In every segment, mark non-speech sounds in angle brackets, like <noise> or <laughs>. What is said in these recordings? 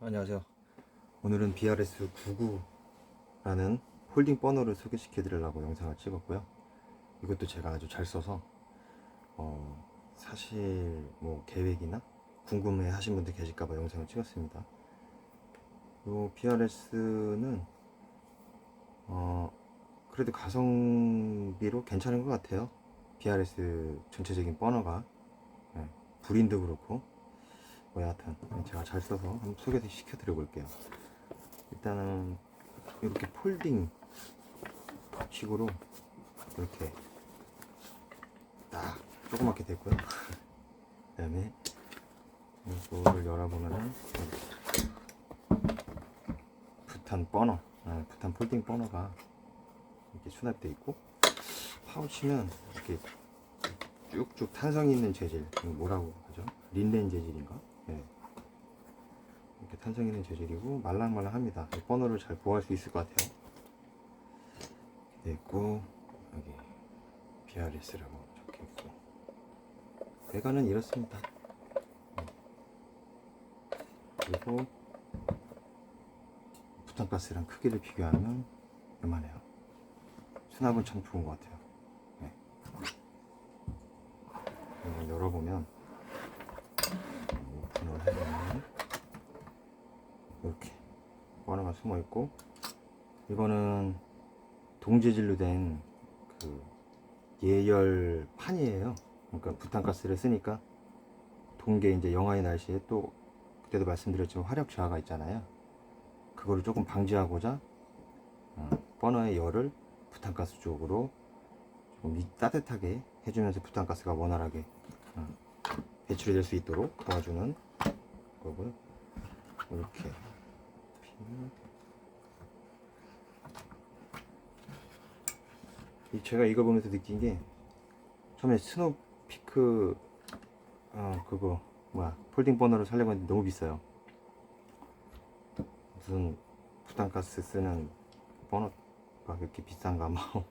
안녕하세요. 오늘은 BRS 99라는 홀딩 버너를 소개시켜 드리려고 영상을 찍었고요. 이것도 제가 아주 잘 써서 어, 사실 뭐 계획이나 궁금해 하신 분들 계실까봐 영상을 찍었습니다. 이 BRS는 어, 그래도 가성비로 괜찮은 것 같아요. BRS 전체적인 버너가 네, 불인도 그렇고 뭐 여하튼 제가 잘 써서 한번 소개 시켜 드려 볼게요 일단은 이렇게 폴딩 식으로 이렇게 딱 조그맣게 됐고요 <laughs> 그 다음에 이거를 열어보면은 부탄 버너 아, 부탄 폴딩 버너가 이렇게 수납되어 있고 파우치는 이렇게 쭉쭉 탄성 있는 재질 뭐라고 하죠? 린넨 재질인가? 네. 이렇게 탄성 있는 재질이고 말랑말랑합니다. 이 번호를 잘 보호할 수 있을 것 같아요. 있고 여기 BRS라고 적혀 있고 외관은 이렇습니다. 네. 그리고 부탄가스랑 크기를 비교하면 요만해요. 수납은 참 좋은 것 같아요. 네. 열어보면 이렇게 버너가 숨어 있고 이거는 동재질로 된 그 예열 판이에요. 그러니까 부탄가스를 쓰니까 동계 이제 영하의 날씨에 또 그때도 말씀드렸지만 화력 저하가 있잖아요. 그거를 조금 방지하고자 어, 버너의 열을 부탄가스 쪽으로 좀 이- 따뜻하게 해주면서 부탄가스가 원활하게 어, 배출이 될 수 있도록 도와주는 거고요. 이렇게 이 제가 이거 보면서 느낀 게 처음에 스노피크 어 그거 뭐야 폴딩 버너를 사려고 했는데 너무 비싸요. 무슨 부탄가스 쓰는 버너가 그렇게 비싼가 뭐 <laughs>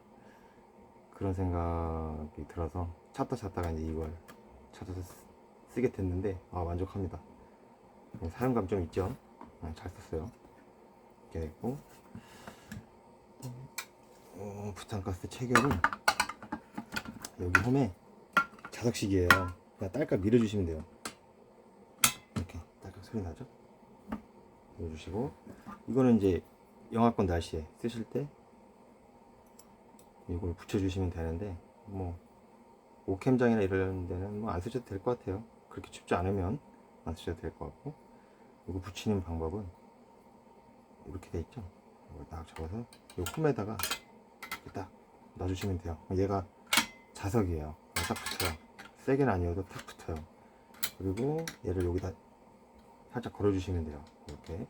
그런 생각이 들어서 찾다 찾다가 이제 이걸 찾아서 쓰- 쓰게 됐는데 아 만족합니다. 네, 사용감 좀 있죠? 아, 잘 썼어요. 이렇게 됐고 어, 부탄가스 체결은 여기 홈에 자석식이에요. 그냥 딸깍 밀어주시면 돼요. 이렇게 딸깍 소리 나죠? 밀어주시고 이거는 이제 영하권 날씨에 쓰실 때 이걸 붙여주시면 되는데 뭐 오캠장이나 이런 데는 뭐 안 쓰셔도 될 것 같아요. 그렇게 춥지 않으면 안 쓰셔도 될 것 같고 이거 붙이는 방법은 이렇게 돼 있죠. 이걸 딱 잡아서 이 홈에다가 이렇게 딱 놔주시면 돼요. 얘가 자석이에요. 딱 붙어요. 세게는 아니어도 탁 붙어요. 그리고 얘를 여기다 살짝 걸어주시면 돼요. 이렇게.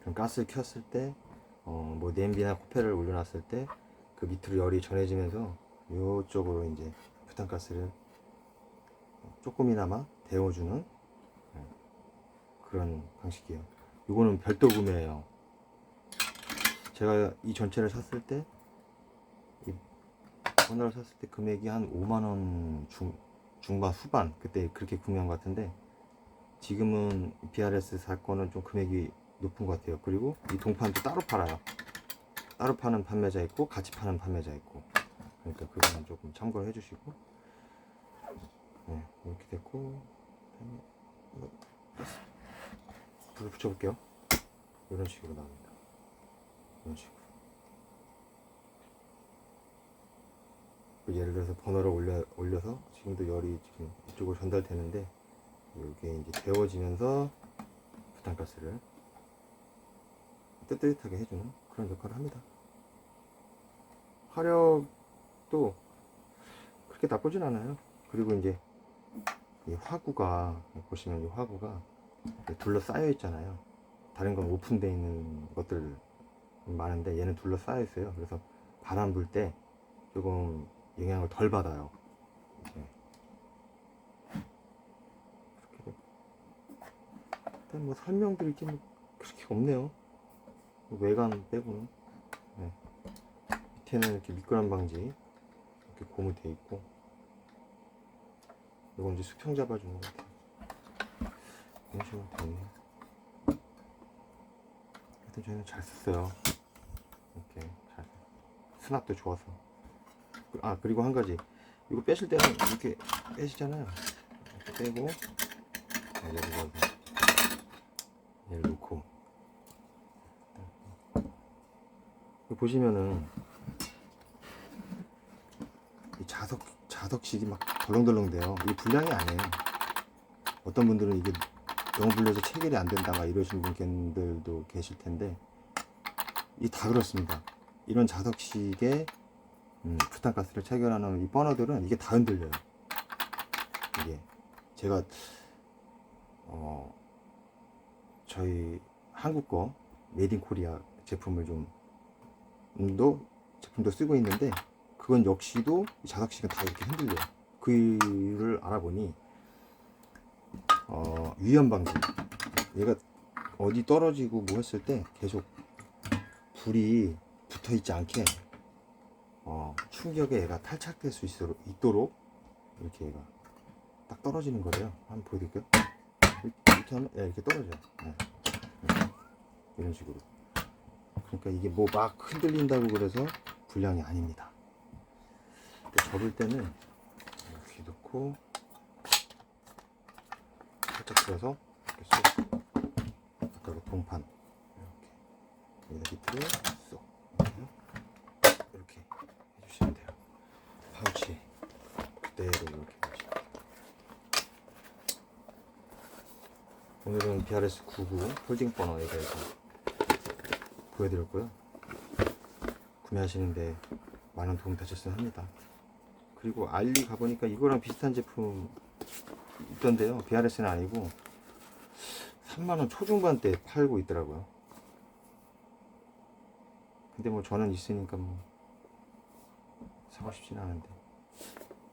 그럼 가스를 켰을 때, 어, 뭐 냄비나 코페를 올려놨을 때 그 밑으로 열이 전해지면서 이쪽으로 이제 부탄가스를 조금이나마 데워주는 네, 그런 방식이에요. 이거는 별도 구매예요. 제가 이 전체를 샀을 때, 이 번호를 샀을 때 금액이 한 5만원 중, 중반 후반, 그때 그렇게 구매한 것 같은데, 지금은 BRS 살 거는 좀 금액이 높은 것 같아요. 그리고 이 동판도 따로 팔아요. 따로 파는 판매자 있고, 같이 파는 판매자 있고. 그러니까 그거는 조금 참고를 해주시고, 네, 이렇게 됐고, 이거 불을 붙여볼게요. 이런 식으로 나옵니다. 이런 식으로. 그 예를 들어서 번호를 올려, 올려서 지금도 열이 지금 이쪽으로 전달되는데 이게 이제 데워지면서 부탄가스를 뜨뜻하게 해주는 그런 역할을 합니다. 화력도 그렇게 나쁘진 않아요. 그리고 이제 이 화구가 보시면 이 화구가 둘러싸여 있잖아요. 다른 건 오픈되어 있는 것들 많은데 얘는 둘러싸여 있어요. 그래서 바람 불 때 조금 영향을 덜 받아요. 이렇게. 되고. 일단 뭐 설명드릴 게뭐 그렇게 없네요. 외관 빼고는. 네. 밑에는 이렇게 미끄럼 방지 이렇게 고무 돼 있고 이건 이제 수평 잡아주는 것 같아요. 식으로 돼. 하여튼 저희는 잘 썼어요. 이렇게 잘 수납도 좋아서. 그- 아 그리고 한 가지 이거 빼실 때는 이렇게 빼시잖아요. 이렇게 빼고 자, 얘를 놓고 보시면은 이 자석 자석식이 막 덜렁덜렁 돼요. 이게 불량이 아니에요. 어떤 분들은 이게 너무 불려서 체결이 안 된다 막 이러시는 분들도 계실 텐데 이 다 그렇습니다. 이런 자석식에 음, 부탄가스를 체결하는 이 버너들은 이게 다 흔들려요. 이게 제가 어 저희 한국 거 메이드 인 코리아 제품을 좀도 제품도 쓰고 있는데 그건 역시도 이 자석식은 다 이렇게 흔들려요. 그를 알아보니 어, 위험 방지. 얘가 어디 떨어지고 뭐 했을 때 계속 불이 붙어 있지 않게 어, 충격에 얘가 탈착될 수 있도록, 있도록 이렇게 얘가 딱 떨어지는 거예요. 한번 보여드릴게요. 이렇게 하면 예, 이렇게 떨어져요. 예. 예. 이런 식으로. 그러니까 이게 뭐 막 흔들린다고 그래서 불량이 아닙니다. 접을 때는 이렇게 넣고 살짝 들어서 이렇게 쏙 아까 그 동판. 이렇게. 여기다 밑으로 쏙. 이렇게 해주시면 돼요. 파우치 그대로 이렇게 해주시면 오늘은 BRS 99 폴딩 버너에 대해서 보여드렸고요. 구매하시는데 많은 도움 되셨으면 합니다. 그리고 알리 가보니까 이거랑 비슷한 제품 있던데요. BRS는 아니고 3만원 초중반대 팔고 있더라고요. 근데 뭐 저는 있으니까 뭐 사고 싶진 않은데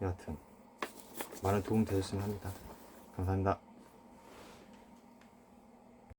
여하튼 많은 도움 되셨으면 합니다. 감사합니다.